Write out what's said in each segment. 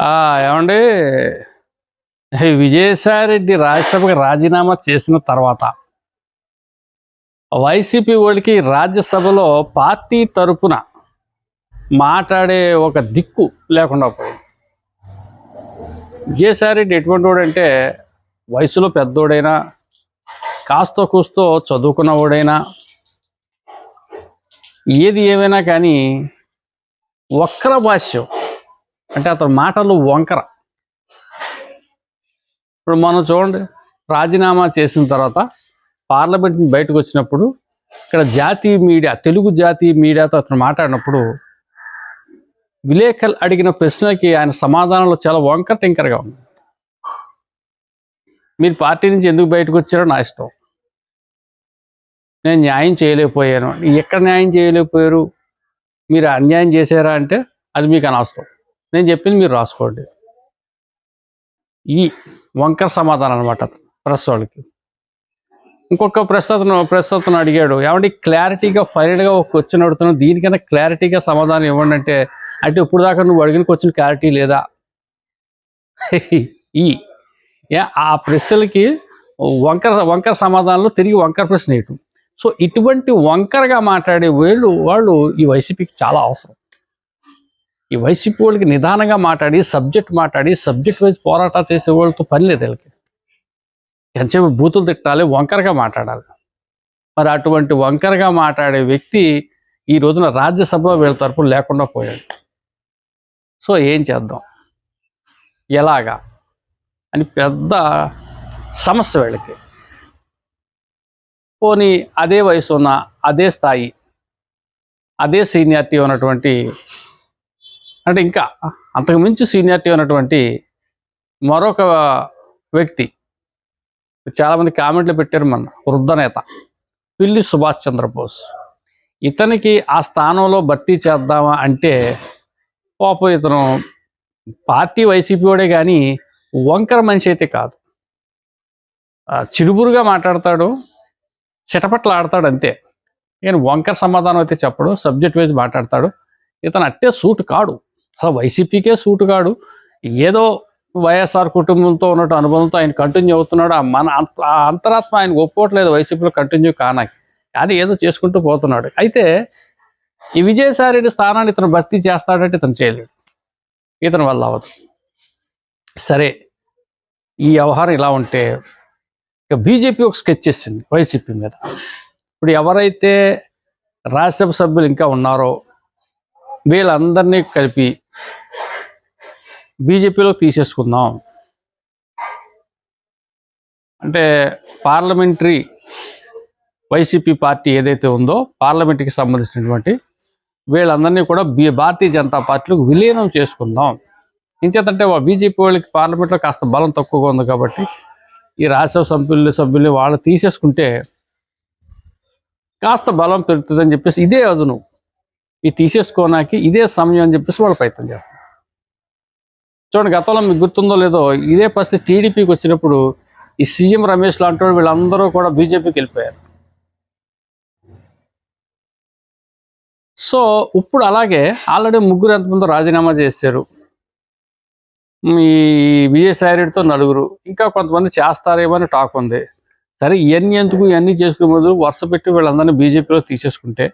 ఏమండి? విజయసాయిరెడ్డి రాజ్యసభకి రాజీనామా చేసిన తర్వాత వైసీపీ వాళ్ళకి రాజ్యసభలో పార్టీ తరపున మాట్లాడే ఒక దిక్కు లేకుండా పోయింది. విజయసాయిరెడ్డి ఎటువంటి వాడంటే వయసులో పెద్దోడైనా కాస్తో కూస్తో చదువుకున్నవాడైనా ఏది ఏమైనా కానీ వక్ర భాష్యం అంటే అతని మాటలు వంకర. ఇప్పుడు మనం చూడండి రాజీనామా చేసిన తర్వాత పార్లమెంట్ బయటకు వచ్చినప్పుడు ఇక్కడ జాతీయ మీడియా తెలుగు జాతీయ మీడియాతో అతను మాట్లాడినప్పుడు విలేకరులు అడిగిన ప్రశ్నలకి ఆయన సమాధానంలో చాలా వంకర టింకరగా ఉంది. మీరు పార్టీ నుంచి ఎందుకు బయటకు వచ్చారో నా ఇష్టం. నేను న్యాయం చేయలేకపోయాను. ఎక్కడ న్యాయం చేయలేకపోయారు? మీరు అన్యాయం చేశారా అంటే అది మీకు అనవసరం. నేను చెప్పింది మీరు రాసుకోండి. ఈ వంకర సమాధానం అనమాట ప్రెస్ వాళ్ళకి ఇంకొక ప్రశ్న అతను అడిగాడు ఏమంటే క్లారిటీగా ఫైనల్గా ఒక క్వశ్చన్ అడుగుతున్నావు దీనికన్నా క్లారిటీగా సమాధానం ఇవ్వండి అంటే అంటే ఇప్పుడు దాకా నువ్వు అడిగిన క్వశ్చన్ క్లారిటీ లేదా? ఈ ఆ ప్రశ్నలకి వంకర వంకర సమాధానంలో తిరిగి వంకర ప్రశ్న వేయటం. సో ఇటువంటి వంకరగా మాట్లాడే వీళ్ళు వాళ్ళు ఈ వైసీపీకి చాలా అవసరం. ఈ వైసీపీ వాళ్ళకి నిదానంగా మాట్లాడి సబ్జెక్ట్ మాట్లాడి సబ్జెక్ట్ వైజ్ పోరాటం చేసే వాళ్ళతో పని లేదు వీళ్ళకి. ఎంతసేపు బూతులు తిట్టాలి వంకరగా మాట్లాడాలి. మరి అటువంటి వంకరగా మాట్లాడే వ్యక్తి ఈ రోజున రాజ్యసభ వీళ్ళ తరపున లేకుండా పోయాడు. సో ఏం చేద్దాం? ఎలాగా? అని పెద్ద సమస్య వీళ్ళకి. పోనీ అదే వయసు ఉన్న అదే స్థాయి అదే సీనియారిటీ ఉన్నటువంటి అంటే ఇంకా అంతకు మించి సీనియారిటీ ఉన్నటువంటి మరొక వ్యక్తి చాలామంది కామెంట్లు పెట్టారు మన వృద్ధ నేత పిల్లి సుభాష్ చంద్రబోస్. ఇతనికి ఆ స్థానంలో భర్తీ చేద్దామా అంటే పాపం ఇతను పార్టీ వైసీపీ వాడే కానీ వంకర మనిషి అయితే కాదు. చిరుబురుగా మాట్లాడతాడు చిటపట్లు ఆడతాడు అంతే. కానీ వంకర సమాధానం అయితే చెప్పడు సబ్జెక్ట్ వైజ్ మాట్లాడతాడు. ఇతను అట్టే సూట్ కాడు. అసలు వైసీపీకే సూటు కాడు. ఏదో వైఎస్ఆర్ కుటుంబంతో ఉన్నట్టు అనుబంధంతో ఆయన కంటిన్యూ అవుతున్నాడు. ఆ మన అంత- అంతరాత్మ ఆయన ఒప్పుకోవట్లేదు వైసీపీలో కంటిన్యూ కానాకి. కానీ ఏదో చేసుకుంటూ పోతున్నాడు. అయితే ఈ విజయసాయిరెడ్డి స్థానాన్ని ఇతను భర్తీ చేస్తాడంటే ఇతను చేయలేడు. ఇతని వల్ల అవ్వదు. సరే ఈ వ్యవహారం ఇలా ఉంటే ఇక బీజేపీ ఒక స్కెచ్ చేసింది వైసీపీ మీద. ఇప్పుడు ఎవరైతే రాజ్యసభ సభ్యులు ఇంకా ఉన్నారో వీళ్ళందరినీ కలిపి బీజేపీలో తీసేసుకుందాం. అంటే పార్లమెంటరీ వైసీపీ పార్టీ ఏదైతే ఉందో పార్లమెంట్కి సంబంధించినటువంటి వీళ్ళందరినీ కూడా బీ భారతీయ జనతా పార్టీలకు విలీనం చేసుకుందాం. ఇంచేతంటే బీజేపీ వాళ్ళకి పార్లమెంట్లో కాస్త బలం తక్కువగా ఉంది కాబట్టి ఈ రాజ్యసభ సభ్యులు సభ్యులు వాళ్ళు తీసేసుకుంటే కాస్త బలం పెరుగుతుందని చెప్పేసి ఇదే అదును. ఇది తీసేసుకోనాకి ఇదే సమయం అని చెప్పేసి వాళ్ళు ప్రయత్నం చేస్తారు. చూడండి గతంలో మీకు గుర్తుందో లేదో ఇదే పరిస్థితి టీడీపీకి వచ్చినప్పుడు ఈ సీఎం రమేష్ లాంటి వీళ్ళందరూ కూడా బీజేపీకి వెళ్ళిపోయారు. సో ఇప్పుడు అలాగే ఆల్రెడీ ముగ్గురు ఎంతమందో రాజీనామా చేశారు. ఈ విజయసాయి రెడ్డితో నలుగురు ఇంకా కొంతమంది చేస్తారేమో అని టాక్ ఉంది. సరే ఇవన్నీ ఎందుకు ఇవన్నీ చేసుకునే బదులు వరుస పెట్టి వీళ్ళందరినీ బీజేపీలో తీసేసుకుంటే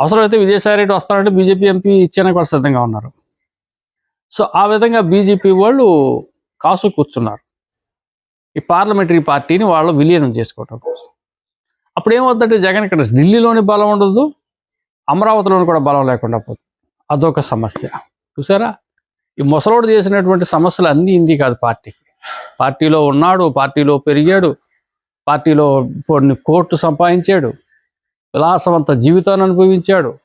అవసరమైతే విజయసాయి రెడ్డి వస్తారంటే బీజేపీ ఎంపీ ఇచ్చేనా కూడా సిద్ధంగా ఉన్నారు. సో ఆ విధంగా బీజేపీ వాళ్ళు కాసు కూర్చున్నారు. ఈ పార్లమెంటరీ పార్టీని వాళ్ళు విలీనం చేసుకోవటం అప్పుడు ఏమవుతుందంటే జగన్ ఇక్కడ ఢిల్లీలోని బలం ఉండదు అమరావతిలోని కూడా బలం లేకుండా పోతుంది. అదొక సమస్య. చూసారా? ఈ ముసలోడు చేసినటువంటి సమస్యలు అన్నీ ఇంది కాదు పార్టీకి పార్టీలో ఉన్నాడు పార్టీలో పెరిగాడు పార్టీలో కొన్ని కోర్టు సంపాదించాడు విలాసవంత జీవితాన్ని అనుభవించాడు.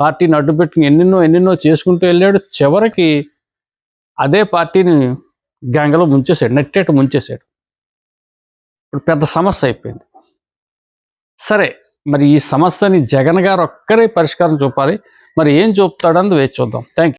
పార్టీని అడ్డుపెట్టుకుని ఎన్నెన్నో ఎన్నెన్నో చేసుకుంటూ వెళ్ళాడు. చివరికి అదే పార్టీని గంగలో ముంచేశాడు నెట్టేట ముంచేశాడు. ఇప్పుడు పెద్ద సమస్య అయిపోయింది. సరే మరి ఈ సమస్యని జగన్ గారు ఒక్కరే పరిష్కారం చూపాలి. మరి ఏం చూపుతాడని వేచి చూద్దాం. థ్యాంక్